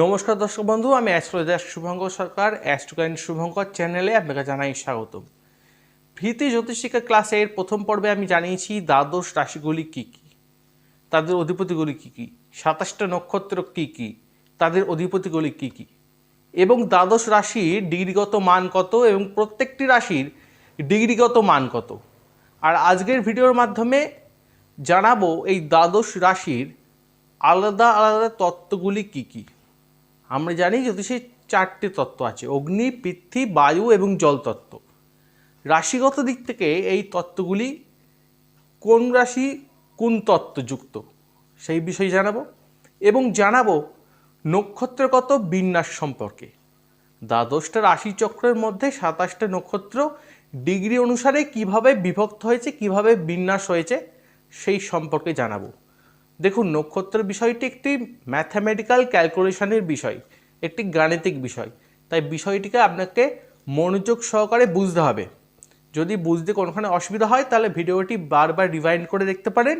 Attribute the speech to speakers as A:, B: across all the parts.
A: নমস্কার দর্শক বন্ধু, আমি অ্যাস্ট্রোলজার শুভঙ্কর সরকার, অ্যাস্ট্রোকাইন শুভঙ্কর চ্যানেলে আপনাকে জানাই স্বাগতম। ভীতি জ্যোতিষিকা ক্লাসের প্রথম পর্বে আমি জানিয়েছি দ্বাদশ রাশিগুলি কী কী, তাদের অধিপতিগুলি কী কী, সাতাশটা নক্ষত্র কী কী, তাদের অধিপতিগুলি কী কী, এবং দ্বাদশ রাশির ডিগ্রিগত মান কত এবং প্রত্যেকটি রাশির ডিগ্রিগত মান কত। আর আজকের ভিডিওর মাধ্যমে জানাব এই দ্বাদশ রাশির আলাদা আলাদা তত্ত্বগুলি কী কী। আমরা জানি জ্যোতিষে চারটি তত্ত্ব আছে, অগ্নি, পৃথ্বী, বায়ু এবং জল তত্ত্ব। রাশিগত দিক থেকে এই তত্ত্বগুলি কোন রাশি, কোন তত্ত্ব যুক্ত, সেই বিষয়ে জানাব এবং জানাব নক্ষত্রগত বিন্যাস সম্পর্কে। দ্বাদশটা রাশিচক্রের মধ্যে সাতাশটা নক্ষত্র ডিগ্রি অনুসারে কীভাবে বিভক্ত হয়েছে, কীভাবে বিন্যাস হয়েছে, সেই সম্পর্কে জানাব। দেখুন নক্ষত্র বিষয়টি একটি ম্যাথামেটিক্যাল ক্যালকুলেশনের বিষয়, একটি গাণিতিক বিষয়। তাই বিষয়টিকে আপনাকে মনোযোগ সহকারে বুঝতে হবে। যদি বুঝতে কোনোখানে অসুবিধা হয়, তাহলে ভিডিওটি বারবার রিভাইন্ড করে দেখতে পারেন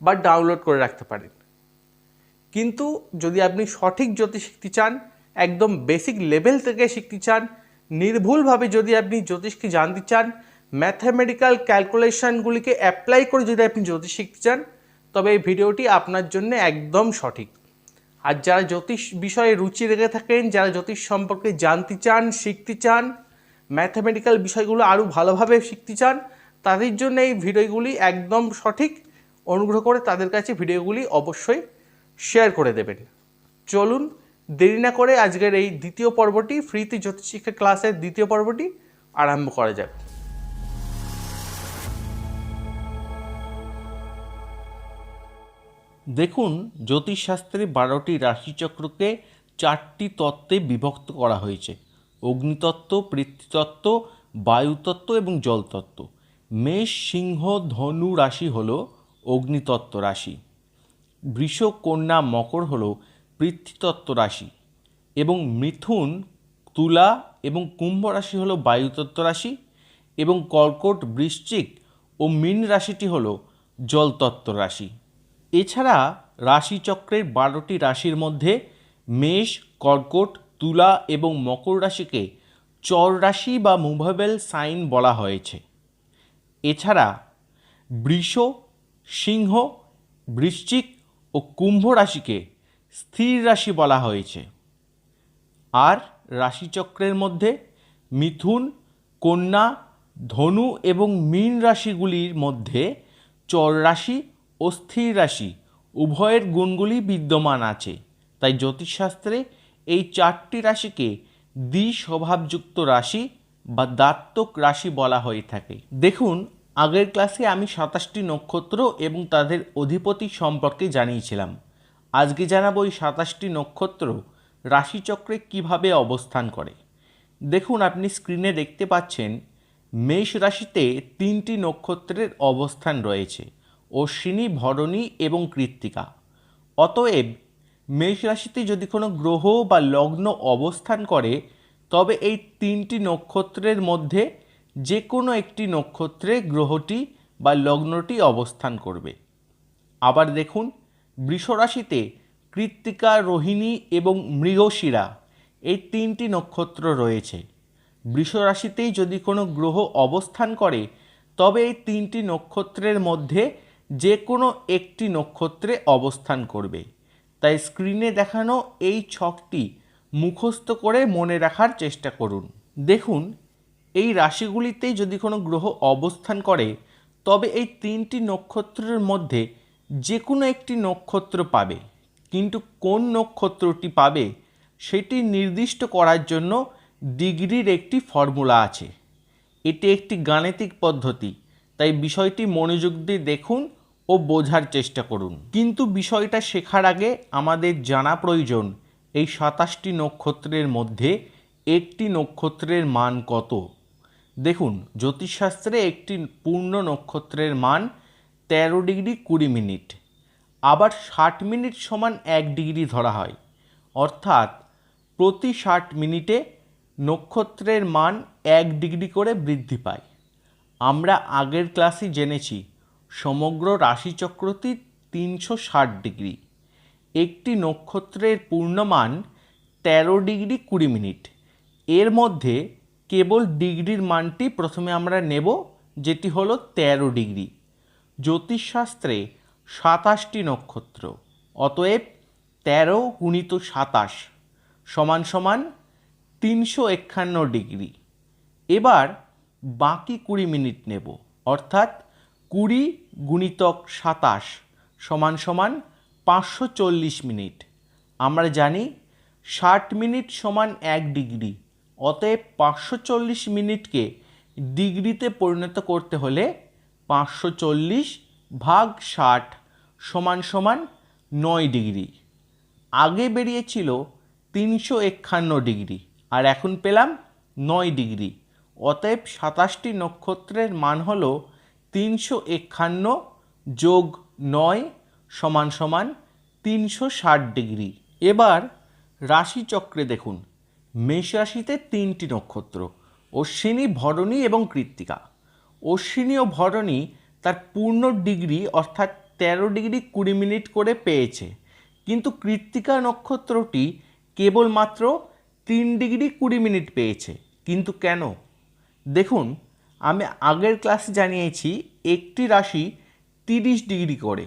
A: বা ডাউনলোড করে রাখতে পারেন। কিন্তু যদি আপনি সঠিক জ্যোতিষ শিখতে চান, একদম বেসিক লেভেল থেকে শিখতে চান, নির্ভুলভাবে যদি আপনি জ্যোতিষকে জানতে চান ম্যাথামেটিক্যাল ক্যালকুলেশানগুলিকে অ্যাপ্লাই করে যদি আপনি জ্যোতিষ শিখতে চান তবে এই ভিডিওটি আপনার জন্য একদম সঠিক। আর যারা জ্যোতিষ বিষয়ে রুচি রেখে থাকেন, যারা জ্যোতিষ সম্পর্কে জানতে চান, শিখতে চান ম্যাথামেটিক্যাল বিষয়গুলো আরও ভালোভাবে শিখতে চান, তাদের জন্য এই ভিডিওগুলি একদম সঠিক। অনুগ্রহ করে তাদের কাছে ভিডিওগুলি অবশ্যই শেয়ার করে দেবেন। চলুন দেরি না করে আজকের এই দ্বিতীয় পর্বটি, ফ্রিতে জ্যোতিষিক্ষা ক্লাসের দ্বিতীয় পর্বটি আরম্ভ করা যাক। দেখুন, জ্যোতিষশাস্ত্রে বারোটি রাশিচক্রকে চারটি তত্ত্বে বিভক্ত করা হয়েছে। অগ্নিতত্ত্ব পৃথ্বীতত্ত্ব বায়ুতত্ত্ব এবং জলতত্ত্ব। মেষ, সিংহ, ধনু রাশি হল অগ্নিতত্ত্ব রাশি। বৃষ, কন্যা, মকর হল পৃথ্বীতত্ত্ব রাশি। এবং মিথুন, তুলা এবং কুম্ভ রাশি হল বায়ুতত্ত্ব রাশি। এবং কর্কট, বৃশ্চিক ও মীন রাশিটি হল জলতত্ত্ব রাশি। এছাড়া রাশিচক্রের বারোটি রাশির মধ্যে মেষ, কর্কট, তুলা এবং মকর রাশিকে চর রাশি বা মুভেবল সাইন বলা হয়েছে। এছাড়া বৃষ, সিংহ, বৃশ্চিক ও কুম্ভ রাশিকে স্থির রাশি বলা হয়েছে। আর রাশিচক্রের মধ্যে মিথুন, কন্যা, ধনু এবং মীন রাশিগুলির মধ্যে চর রাশি ও স্থির রাশি, উভয়ের গুণগুলি বিদ্যমান আছে। তাই জ্যোতিষশাস্ত্রে এই চারটি রাশিকে দ্বিস্বভাবযুক্ত রাশি বা দাত্তক রাশি বলা হয়ে থাকে। দেখুন, আগের ক্লাসে আমি সাতাশটি নক্ষত্র এবং তাদের অধিপতি সম্পর্কে জানিয়েছিলাম। আজকে জানাব এই সাতাশটি নক্ষত্র রাশিচক্রে কীভাবে অবস্থান করে। দেখুন, আপনি স্ক্রিনে দেখতে পাচ্ছেন, মেষ রাশিতে তিনটি নক্ষত্রের অবস্থান রয়েছে। অশ্বিনী, ভরণী এবং কৃত্তিকা। অতএব মেষ রাশিতে যদি কোনো গ্রহ বা লগ্ন অবস্থান করে, তবে এই তিনটি নক্ষত্রের মধ্যে যে কোনো একটি নক্ষত্রে গ্রহটি বা লগ্নটি অবস্থান করবে। আবার দেখুন, বৃষ রাশিতে কৃত্তিকা, রোহিণী এবং মৃগশিরা এই তিনটি নক্ষত্র রয়েছে। বৃষ রাশিতেই যদি কোনো গ্রহ অবস্থান করে, তবে এই তিনটি নক্ষত্রের মধ্যে যে কোনো একটি নক্ষত্রে অবস্থান করবে। তাই স্ক্রিনে দেখানো এই ছকটি মুখস্থ করে মনে রাখার চেষ্টা করুন। দেখুন, এই রাশিগুলিতে যদি কোনো গ্রহ অবস্থান করে, তবে এই তিনটি নক্ষত্রের মধ্যে যে কোনো একটি নক্ষত্র পাবে। কিন্তু কোন নক্ষত্রটি পাবে, সেটি নির্দিষ্ট করার জন্য ডিগ্রির একটি ফর্মুলা আছে। এটি একটি গাণিতিক পদ্ধতি, তাই বিষয়টি মনোযোগ দিয়ে দেখুন ও বোঝার চেষ্টা করুন। কিন্তু বিষয়টা শেখার আগে আমাদের জানা প্রয়োজন, এই সাতাশটি নক্ষত্রের মধ্যে একটি নক্ষত্রের মান কত? দেখুন, জ্যোতিষশাস্ত্রে একটি পূর্ণ নক্ষত্রের মান তেরো ডিগ্রি কুড়ি মিনিট, আবার ষাট মিনিট সমান এক ডিগ্রি ধরা হয়। অর্থাৎ প্রতি ষাট মিনিটে নক্ষত্রের মান এক ডিগ্রি করে বৃদ্ধি পায়। আমরা আগের ক্লাসে জেনেছি সমগ্র রাশিচক্রটি তিনশো ষাট ডিগ্রি। একটি নক্ষত্রের পূর্ণমান তেরো ডিগ্রি কুড়ি মিনিট। এর মধ্যে কেবল ডিগ্রির মানটি প্রথমে আমরা নেব, যেটি হলো তেরো ডিগ্রি। জ্যোতিষশাস্ত্রে সাতাশটি নক্ষত্র, অতএব তেরো গুণিত সাতাশ সমান সমান তিনশো একান্ন ডিগ্রি। এবার বাকি কুড়ি মিনিট নেব, অর্থাৎ কুড়ি গুণিতক সাতাশ সমান সমান পাঁচশো চল্লিশ মিনিট। আমরা জানি ষাট মিনিট সমান এক ডিগ্রি, অতএব পাঁচশো চল্লিশ মিনিটকে ডিগ্রিতে পরিণত করতে হলে পাঁচশো চল্লিশ ভাগ ষাট সমান সমান নয় ডিগ্রি। আগে বেরিয়েছিল তিনশো একান্ন ডিগ্রি, আর এখন পেলাম নয় ডিগ্রি, অতএব সাতাশটি নক্ষত্রের মান হল তিনশো একান্ন যোগ নয় সমান সমান তিনশো ষাট ডিগ্রি। এবার রাশিচক্রে দেখুন, মেষ রাশিতে তিনটি নক্ষত্র, অশ্বিনী, ভরণী এবং কৃত্তিকা। অশ্বিনী ও ভরণী তার পূর্ণ ডিগ্রি অর্থাৎ তেরো ডিগ্রি কুড়ি মিনিট করে পেয়েছে। কিন্তু কৃত্তিকা নক্ষত্রটি কেবলমাত্র তিন ডিগ্রি কুড়ি মিনিট পেয়েছে। কিন্তু কেন? দেখুন আমি আগের ক্লাসে জানিয়েছি, একটি রাশি তিরিশ ডিগ্রি করে।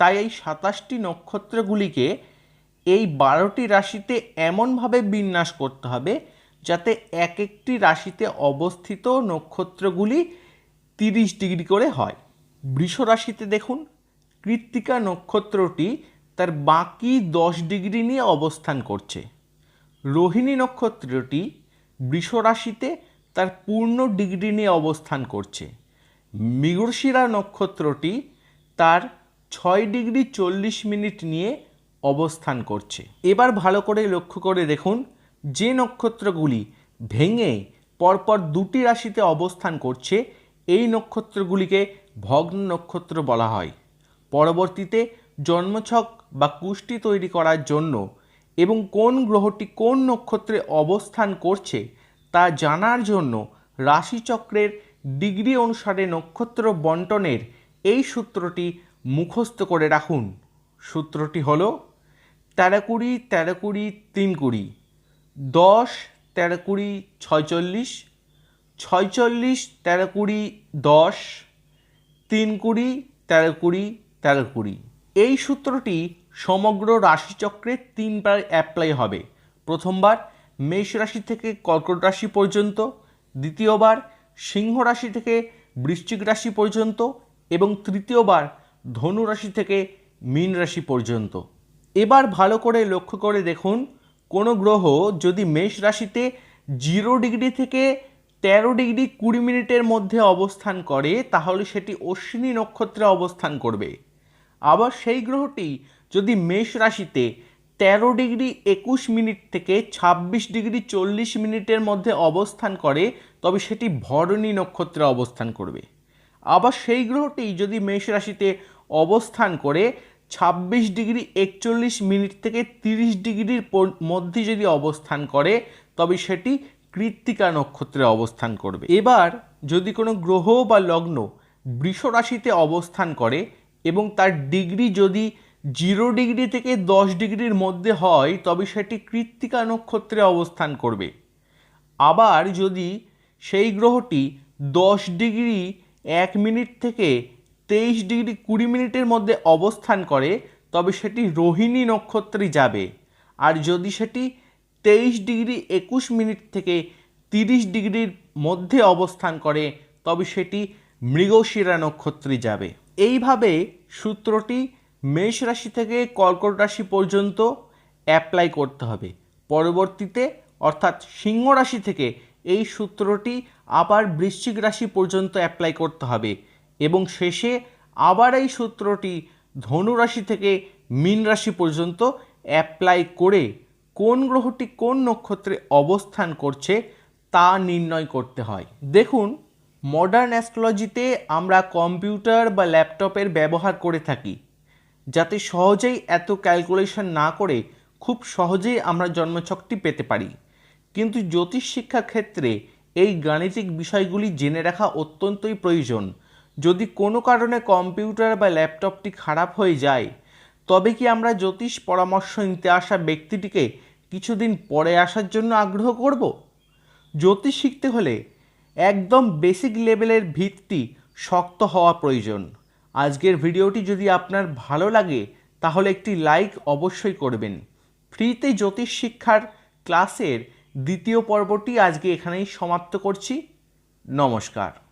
A: তাই এই সাতাশটি নক্ষত্রগুলিকে এই বারোটি রাশিতে এমনভাবে বিন্যাস করতে হবে যাতে এক একটি রাশিতে অবস্থিত নক্ষত্রগুলি তিরিশ ডিগ্রি করে হয়। বৃষ রাশিতে দেখুন, কৃত্তিকা নক্ষত্রটি তার বাকি দশ ডিগ্রি নিয়ে অবস্থান করছে। রোহিণী নক্ষত্রটি বৃষ রাশিতে তার পূর্ণ ডিগ্রি নিয়ে অবস্থান করছে। মৃগশিরা নক্ষত্রটি তার ছয় ডিগ্রি চল্লিশ মিনিট নিয়ে অবস্থান করছে। এবার ভালো করে লক্ষ্য করে দেখুন, যে নক্ষত্রগুলি ভেঙে পরপর দুটি রাশিতে অবস্থান করছে, এই নক্ষত্রগুলিকে ভগ্ন নক্ষত্র বলা হয়। পরবর্তীতে জন্মছক বা কুষ্টি তৈরি করার জন্য এবং কোন গ্রহটি কোন নক্ষত্রে অবস্থান করছে তা জানার জন্য রাশিচক্রের ডিগ্রি অনুসারে নক্ষত্র বন্টনের এই সূত্রটি মুখস্থ করে রাখুন। সূত্রটি হল তেরো কুড়ি তেরো কুড়ি, তিন কুড়ি, দশ, তেরো কুড়ি, ছয়চল্লিশ ছয়চল্লিশ, তেরো কুড়ি, দশ, তিন কুড়ি, তেরো কুড়ি তেরো কুড়ি। এই সূত্রটি সমগ্র রাশিচক্রে তিনবার অ্যাপ্লাই হবে। প্রথমবার মেষ রাশি থেকে কর্কট রাশি পর্যন্ত, দ্বিতীয়বার সিংহ রাশি থেকে বৃশ্চিক রাশি পর্যন্ত এবং তৃতীয়বার ধনু রাশি থেকে মীন রাশি পর্যন্ত। এবার ভালো করে লক্ষ্য করে দেখুন, কোনো গ্রহ যদি মেষ রাশিতে জিরো ডিগ্রি থেকে তেরো ডিগ্রি কুড়ি মিনিটের মধ্যে অবস্থান করে, তাহলে সেটি অশ্বিনী নক্ষত্রে অবস্থান করবে। আবার সেই গ্রহটি যদি মেষ রাশিতে তেরো ডিগ্রি একুশ মিনিট থেকে ছাব্বিশ ডিগ্রি চল্লিশ মিনিটের মধ্যে অবস্থান করে, তবে সেটি ভরণী নক্ষত্রে অবস্থান করবে। আবার সেই গ্রহটি যদি মেষ রাশিতে অবস্থান করে, ছাব্বিশ ডিগ্রি একচল্লিশ মিনিট থেকে তিরিশ ডিগ্রির মধ্যে যদি অবস্থান করে, তবে সেটি কৃত্তিকা নক্ষত্রে অবস্থান করবে। এবার যদি কোনো গ্রহ বা লগ্ন বৃষ রাশিতে অবস্থান করে এবং তার ডিগ্রি যদি জিরো ডিগ্রি থেকে দশ ডিগ্রির মধ্যে হয়, তবে সেটি কৃত্তিকা নক্ষত্রে অবস্থান করবে। আবার যদি সেই গ্রহটি দশ ডিগ্রি এক মিনিট থেকে তেইশ ডিগ্রি কুড়ি মিনিটের মধ্যে অবস্থান করে, তবে সেটি রোহিণী নক্ষত্রে যাবে। আর যদি সেটি তেইশ ডিগ্রি একুশ মিনিট থেকে তিরিশ ডিগ্রির মধ্যে অবস্থান করে, তবে সেটি মৃগশিরা নক্ষত্রে যাবে। এইভাবে সূত্রটি মেষ রাশি থেকে কর্কট রাশি পর্যন্ত অ্যাপ্লাই করতে হবে। পরবর্তীতে, অর্থাৎ সিংহ রাশি থেকে এই সূত্রটি আবার বৃশ্চিক রাশি পর্যন্ত অ্যাপ্লাই করতে হবে এবং শেষে আবার এই সূত্রটি ধনু রাশি থেকে মীন রাশি পর্যন্ত অ্যাপ্লাই করে কোন গ্রহটি কোন নক্ষত্রে অবস্থান করছে তা নির্ণয় করতে হয়। দেখুন মডার্ন অ্যাস্ট্রোলজিতে আমরা কম্পিউটার বা ল্যাপটপের ব্যবহার করে থাকি। যাতে সহজেই এত ক্যালকুলেশন না করে খুব সহজেই আমরা জন্মছকটি পেতে পারি। কিন্তু জ্যোতিষ শিক্ষা ক্ষেত্রে এই গাণিতিক বিষয়গুলি জেনে রাখা অত্যন্তই প্রয়োজন। যদি কোনো কারণে কম্পিউটার বা ল্যাপটপটি খারাপ হয়ে যায়, তবে কি আমরা জ্যোতিষ পরামর্শ নিতে আসা ব্যক্তিটিকে কিছুদিন পরে আসার জন্য আগ্রহ করব? জ্যোতিষ শিখতে হলে একদম বেসিক লেভেলের ভিত্তি শক্ত হওয়া প্রয়োজন। আজকের ভিডিওটি যদি আপনার ভালো লাগে, তাহলে একটি লাইক অবশ্যই করবেন। ফ্রিতে জ্যোতিষ শিক্ষার ক্লাসের দ্বিতীয় পর্বটি আজকে এখানেই সমাপ্ত করছি। নমস্কার।